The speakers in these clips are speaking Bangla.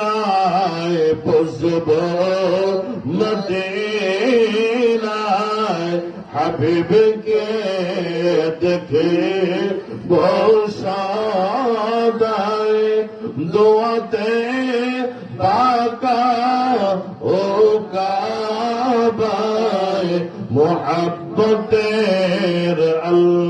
দয়ায় বসব মদিনায় হাবিবকে দেখে বসাদায় দোয়াতে বাকা ও কাবায় মোহাব্বতের আল্লাহ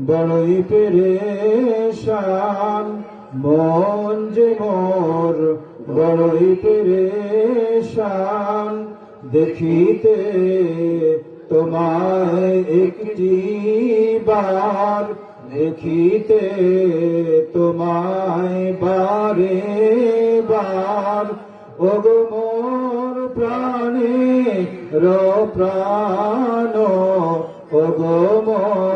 বড়ই পেরেশান, মন যে মোর বড়ই পেরেশান। দেখিতে তোমায় একটি বার, দেখিতে তোমায় বারে বার। ওগো মোর প্রাণে রো প্রাণ, ওগো মোর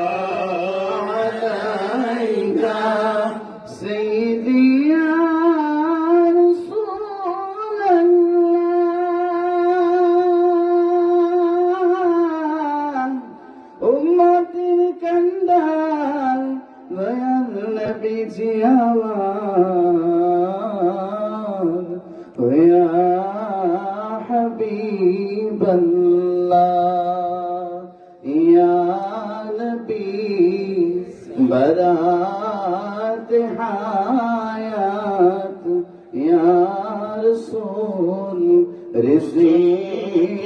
উম্মতের কান্দাল দয়াল নবীজি আমার ওয়া হাবিবাল্লাহ, ইয়া নবী, বরাত হায়াত, ইয়া রাসূল, রিজিক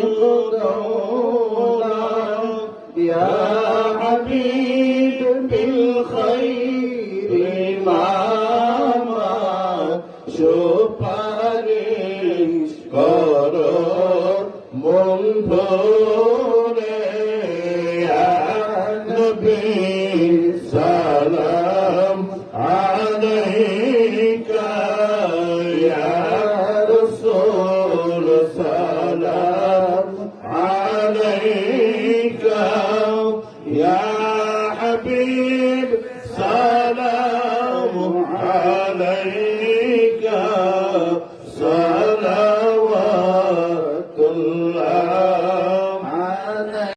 দৌলা يا عبيد بالخير ماما شفارش করো মন্ধরে নবী সালাম love